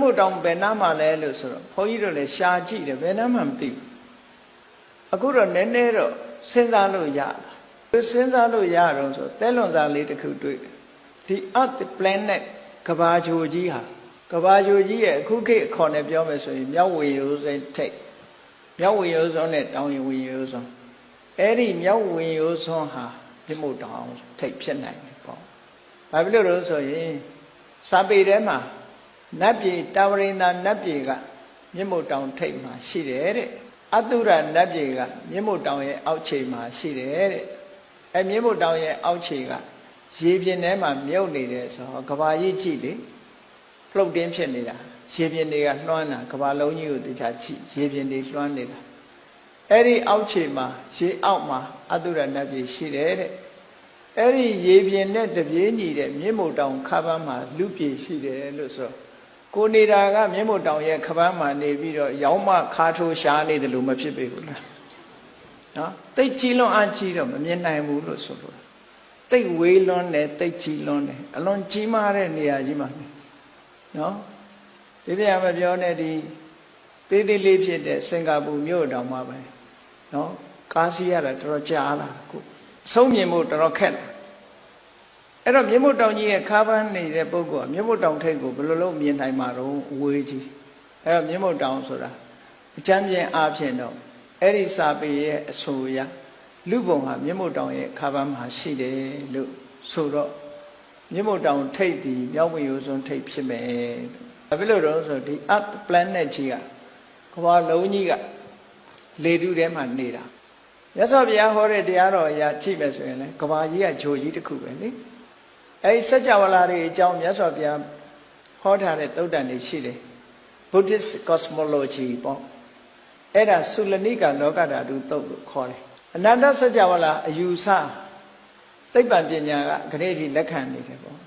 မြင့်မို့တောင်ဘယ်နားမှာလဲလို့ဆိုတော့ဘုန်းကြီးတို့လည်းရှာကြည့်တယ်ဘယ်နားမှမသိဘူးအခုတော့နည်းနည်းတော့စဉ်းစားလို့ရလာစဉ်းစားလို့ရတော့ဆိုတဲလွန်စားလေးတစ်ခုတွေ့တယ်ဒီ earth planet ကဘာဂျိုကြီးဟာကဘာဂျိုကြီးရဲ့အခုခေတ်အခေါ်နဲ့ပြောမယ်ဆိုရင်မြောက်ဝေရိုးစိတ်ထိတ်မြောက်ဝေရိုးစွန်းနဲ့တောင်ရင်ဝေရိုးစွန်းအဲ့ဒီမြောက်ဝေရိုးစွန်းဟာမြင့်မို့တောင်ထိတ်ဖြစ်နိုင်တယ်ပေါ့ဘာဖြစ်လို့လဲဆိုရင်စာပေထဲမှာ နတ်ပြည်တာဝရိန္ဒာနတ်ပြည်ကမြင့်မို့တောင်ထိတ်မှာရှိတယ်တဲ့အတုရနတ်ပြည်ကမြင့်မို့တောင်ရဲ့အောက်ခြေမှာရှိတယ်တဲ့အဲမြင့်မို့တောင်ရဲ့အောက်ခြေကရေပြင်ထဲမှာမြုပ်နေတယ်ဆိုတော့ကဘာကြီးကြည့်လေဖလုတ်တင်းဖြစ်နေတာရေပြင်တွေကလွှမ်းတာကဘာလုံးကြီးကိုတခြားကြည့်ရေပြင်တွေလွှမ်းနေတာအဲ့ဒီအောက်ခြေမှာရေအောက်မှာအတုရနတ်ပြည်ရှိတယ်တဲ့အဲ့ဒီရေပြင်နဲ့တပြေးညီတဲ့မြင့်မို့တောင်ခါပန်းမှာလူပြည်ရှိတယ်လို့ဆိုတော့ ကိုနေတာကမြင့်မို့တောင်ရဲ့ခါပန်းမှာနေပြီးတော့ရောင်းမခါထိုးရှားနေတယ်လို့မဖြစ်ပေဘူးလားနော်တိတ်ကြီးလွန်အားကြီးတော့မမြင်နိုင်ဘူးလို့ဆိုလို့တိတ်ဝေးလွန်းတယ်တိတ်ကြီးလွန်းတယ်အလွန်ကြီးမားတဲ့နေရာကြီးမှာနော်ဒီပြမပြောနဲ့ဒီသေးသေးလေးဖြစ်တဲ့စင်ကာပူမြို့တောင်မှပဲနော်ကားစီးရတာတော်တော်ကြာလာခုဆုံးမြင်ဖို့တော်တော်ခက်တယ် အဲ့တော့မြင့်မို့တောင်ကြီးရဲ့ခါးပန်းနေတဲ့ပုဂ္ဂိုလ်ကမြင့်မို့တောင်ထိပ်ကိုဘယ်လိုလုပ်မြင်နိုင်မှာတော့အဝေးကြီးအဲ့တော့မြင့်မို့တောင်ဆိုတာအကျမ်းပြင်းအားဖြင့်တော့အဲ့ဒီစာပေရဲ့အဆိုအရလူပုံဟာမြင့်မို့တောင်ရဲ့ခါးပန်းမှာရှိတယ်လို့ဆိုတော့မြင့်မို့တောင်ထိပ်ဒီမြောက်ဝင်ရိုးစွန်းထိပ်ဖြစ်မယ်ဘာဖြစ်လို့တော့ဆိုဒီ earth planet ကြီးကကမ္ဘာလုံးကြီးကလေထုထဲမှာနေတာမြတ်စွာဘုရားဟောတဲ့တရားတော်အရာကြည့်မယ်ဆိုရင်လေကဘာကြီးကဂျိုကြီးတစ်ခုပဲလေ အဲဒီစัจ java လာတွေအကြောင်းမြတ်စွာဘုရားဟောထားတဲ့သုတ်တန်တွေရှိတယ် Buddhist cosmology ပေါ့အဲ့ဒါသုလနိကလောကဓာတုသုတ်လို့ခေါ်တယ်အနန္တစัจ java လာအယူဆသိပ္ပံပညာကခဏိထိလက်ခံနေတယ်ပေါ့